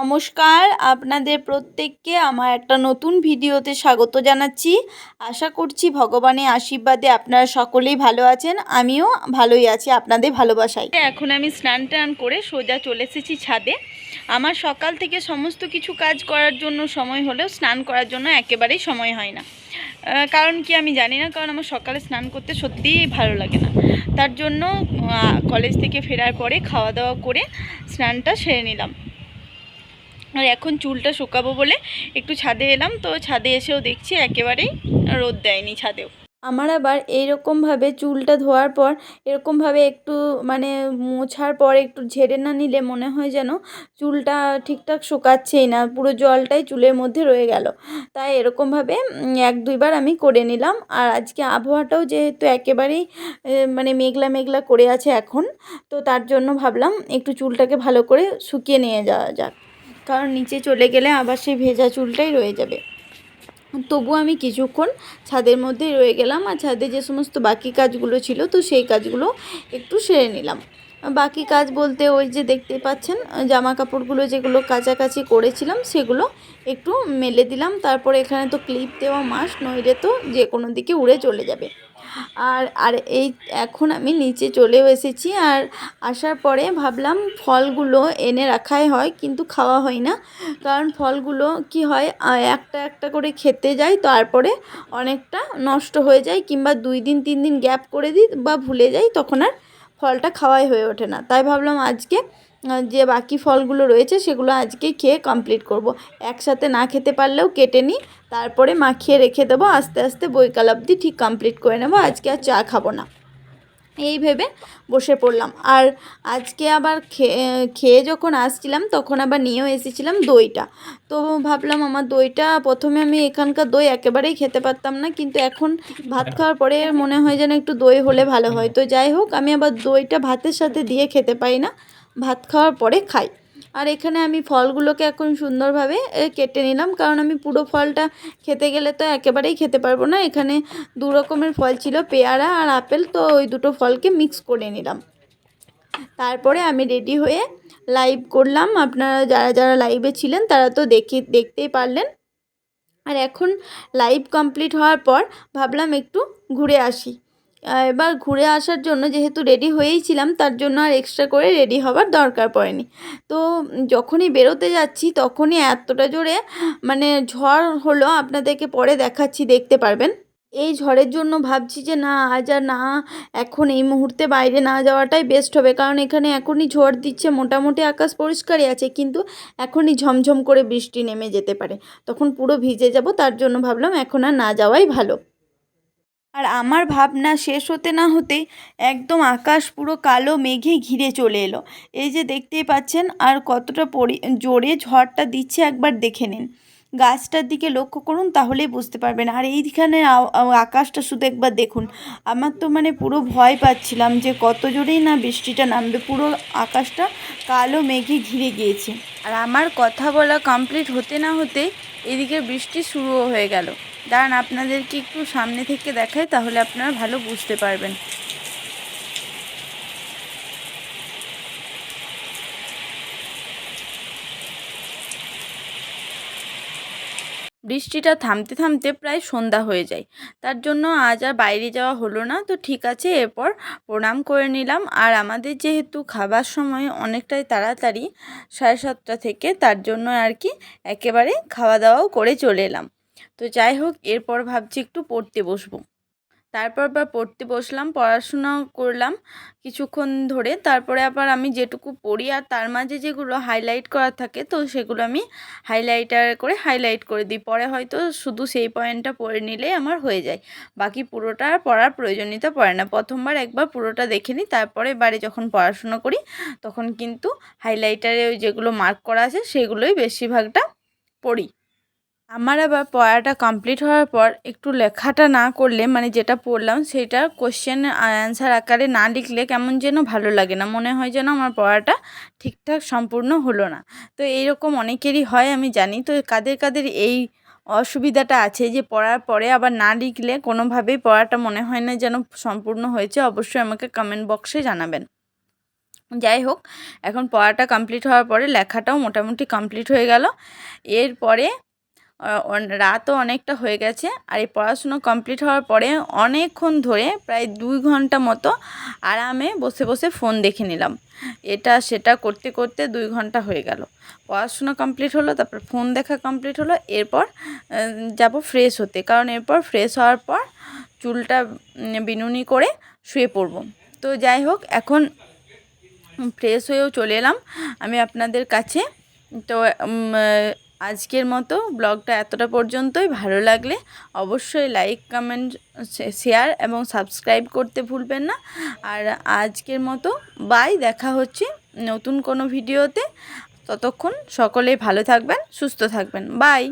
নমস্কার, আপনাদের প্রত্যেককে আমার একটা নতুন ভিডিওতে স্বাগত জানাচ্ছি। আশা করছি ভগবানের আশীর্বাদে আপনারা সকলেই ভালো আছেন, আমিও ভালোই আছি আপনাদের ভালোবাসায়। এখন আমি স্নান টান করে সোজা চলে এসেছি ছাদে। আমার সকাল থেকে সমস্ত কিছু কাজ করার জন্য সময় হলেও স্নান করার জন্য একেবারেই সময় হয় না। কারণ কি আমি জানি না, কারণ আমার সকালে স্নান করতে সত্যিই ভালো লাগে না। তার জন্য কলেজ থেকে ফেরার পরে খাওয়া দাওয়া করে স্নানটা সেরে নিলাম। আর এখন চুলটা শুকাবো বলে একটু ছাদে এলাম, তো ছাদে এসেও দেখছি একেবারেই রোদ দেয়নি ছাদেও। আমার আবার এইরকমভাবে চুলটা ধোয়ার পর, এরকমভাবে একটু মানে মোছার পর একটু ঝেড়ে না নিলে মনে হয় যেন চুলটা ঠিকঠাক শুকাচ্ছেই না, পুরো জলটাই চুলের মধ্যে রয়ে গেল। তাই এরকমভাবে এক দুইবার আমি করে নিলাম। আর আজকে আবহাওয়াটাও যেহেতু একেবারেই মানে মেঘলা মেঘলা করে আছে এখন, তো তার জন্য ভাবলাম একটু চুলটাকে ভালো করে শুকিয়ে নিয়ে যাওয়া যাক। কারণ নিচে চলে গেলে আবার সেই ভেজা চুলটাই রয়ে যাবে। তবু আমি কিছুক্ষণ ছাদের মধ্যে রয়ে গেলাম আর ছাদে যে সমস্ত বাকি কাজগুলো ছিল তো সেই কাজগুলো একটু সেরে নিলাম। বাকি কাজ বলতে ওই যে দেখতে পাচ্ছেন, জামা কাপড়গুলো যেগুলো কাছাকাছি করেছিলাম সেগুলো একটু মেলে দিলাম। তারপরে এখানে তো ক্লিপ দেওয়া মাস, নইলে তো যে কোনো দিকে উড়ে চলে যাবে। আর আর এই এখন আমি নিচে চলেও এসেছি আর আসার পরে ভাবলাম ফলগুলো এনে রাখাই হয় কিন্তু খাওয়া হয় না। কারণ ফলগুলো কি হয় একটা একটা করে খেতে যাই তারপরে অনেকটা নষ্ট হয়ে যায় কিংবা দুই দিন, তিন দিন গ্যাপ করে দিই বা ভুলে যাই তখন আর ফলটা খাওয়াই হয়ে ওঠে না। তাই ভাবলাম আজকে যে বাকি ফলগুলো রয়েছে সেগুলো আজকে খেয়ে কমপ্লিট করব। একসাথে না খেতে পারলেও কেটে নিই, তারপরে মাখিয়ে রেখে দেবো, আস্তে আস্তে বৈকাল অবধি ঠিক কমপ্লিট করে নেব আজকে আর চা খাব না এই ভেবে বসে পড়লাম। আর আজকে আবার খেয়ে যখন আসছিলাম তখন আবার নিয়েও এসেছিলাম দইটা। তো ভাবলাম আমার দইটা প্রথমে আমি এখানকার দই একেবারেই খেতে পারতাম না, কিন্তু এখন ভাত খাওয়ার পরে মনে হয় যেন একটু দই হলে ভালো হয়। তো যাই হোক, আমি আবার দইটা ভাতের সাথে দিয়ে খেতে পাই না। ভাত খাওয়ার পরে খাই। আর এখানে আমি ফলগুলোকে এখন সুন্দরভাবে কেটে নিলাম। কারণ আমি পুরো ফলটা খেতে গেলে তো একেবারেই খেতে পারব না। এখানে দু রকমের ফল ছিল, পেয়ারা আর আপেল। তো ওই দুটো ফলকে মিক্স করে নিলাম। তারপরে আমি রেডি হয়ে লাইভ করলাম। আপনারা যারা যারা লাইভে ছিলেন, তারা তো দেখে, দেখতেই পারলেন। আর এখন লাইভ কমপ্লিট হওয়ার পর ভাবলাম একটু ঘুরে আসি। এবার ঘুরে আসার জন্য যেহেতু রেডি হয়েই ছিলাম, তার জন্য আর এক্সট্রা করে রেডি হওয়ার দরকার পড়েনি। তো যখনই বেরোতে যাচ্ছি, তখনই এতটা জোরে মানে ঝড় হলো, আপনাদেরকে পরে দেখাচ্ছি, দেখতে পারবেন। এই ঝড়ের জন্য ভাবছি যে না, আজ আর না, এখন এই মুহূর্তে বাইরে না যাওয়াটাই বেস্ট হবে। কারণ এখানে এখনই ঝড় দিচ্ছে, মোটামুটি আকাশ পরিষ্কারই আছে, কিন্তু এখনই ঝমঝম করে বৃষ্টি নেমে যেতে পারে। তখন পুরো ভিজে যাব, তার জন্য ভাবলাম এখন আর না যাওয়াই ভালো। আর আমার ভাবনা শেষ হতে না হতেই একদম আকাশ পুরো কালো মেঘে ঘিরে চলে এলো। এই যে দেখতেই পাচ্ছেন আর কতটা পরি, জোরে ঝড়টা দিচ্ছে একবার দেখে নিন। গাছটার দিকে লক্ষ্য করুন তাহলেই বুঝতে পারবেন। আর এইখানে আকাশটা শুধু একবার দেখুন। আমার তো মানে পুরো ভয় পাচ্ছিলাম যে কত জোরেই না বৃষ্টিটা নামবে। পুরো আকাশটা কালো মেঘে ঘিরে গিয়েছে। আর আমার কথা বলা কমপ্লিট হতে না হতে এদিকে বৃষ্টি শুরুও হয়ে গেল। দাঁড়ান, আপনাদেরকে একটু সামনে থেকে দেখাই, তাহলে আপনারা ভালো বুঝতে পারবেন। বৃষ্টিটা থামতে থামতে প্রায় সন্ধ্যা হয়ে যায়। তার জন্য আজ আর বাইরে যাওয়া হলো না, তো ঠিক আছে, এরপর প্রণাম করে নিলাম। আর আমাদের যেহেতু খাবার সময় অনেকটাই তাড়াতাড়ি, সাড়ে সাতটা থেকে, তার জন্য আর কি একেবারে খাওয়া দাওয়াও করে চলে এলাম। তো যাই হোক, এরপর ভাবছি একটু পড়তে বসবো। তারপর আবার পড়তে বসলাম পড়াশোনা করলাম কিছুক্ষণ ধরে। তারপরে আবার আমি যেটুকু পড়ি আর তার মাঝে যেগুলো হাইলাইট করা থাকে, তো সেগুলো আমি হাইলাইটার করে হাইলাইট করে দিই। পরে হয়তো শুধু সেই পয়েন্টটা পড়ে নিলেই আমার হয়ে যায়। বাকি পুরোটা আর পড়ার প্রয়োজনীয়তা পড়ে না। প্রথমবার একবার পুরোটা দেখে নিই, তারপরে এবারে যখন পড়াশুনো করি, তখন কিন্তু হাইলাইটারে ওই যেগুলো মার্ক করা আছে, সেগুলোই বেশিরভাগটা পড়ি। আমার আবার পড়াটা কমপ্লিট হওয়ার পর একটু লেখাটা না করলে মানে যেটা পড়লাম সেটা কোশ্চেন অ্যান্সার আকারে না লিখলে কেমন যেন ভালো লাগে না। মনে হয় যেন আমার পড়াটা ঠিকঠাক সম্পূর্ণ হলো না। তো এইরকম অনেকেরই হয়, আমি জানি। তো কাদের কাদের এই অসুবিধাটা আছে যে পড়ার পরে আবার না লিখলে কোনোভাবেই পড়াটা মনে হয় না যেন সম্পূর্ণ হয়েছে, অবশ্যই আমাকে কমেন্ট বক্সে জানাবেন। যাই হোক, এখন পড়াটা কমপ্লিট হওয়ার পরে লেখাটাও মোটামুটি কমপ্লিট হয়ে গেল। এরপরে রাতও অনেকটা হয়ে গেছে আর এই পড়াশুনো কমপ্লিট হওয়ার পরে অনেকক্ষণ ধরে প্রায় দুই ঘণ্টা মতো আরামে বসে বসে ফোন দেখে নিলাম। এটা সেটা করতে করতে দুই ঘণ্টা হয়ে গেল। পড়াশুনো কমপ্লিট হলো, তারপর ফোন দেখা কমপ্লিট হলো, এরপর যাব ফ্রেশ হতে। কারণ এরপর ফ্রেশ হওয়ার পর চুলটা বিনুনি করে শুয়ে পড়ব। তো যাই হোক, এখন ফ্রেশ হয়েও চলে এলাম। আমি আপনাদের কাছে, তো আজকের মতো ব্লগটা এতটা পর্যন্তই। ভালো লাগলে অবশ্যই লাইক কমেন্ট শেয়ার এবং সাবস্ক্রাইব করতে ভুলবেন না। আর আজকের মতো বাই দেখা হচ্ছে নতুন কোনো ভিডিওতে ততক্ষণ সকলেই ভালো থাকবেন, সুস্থ থাকবেন। বাই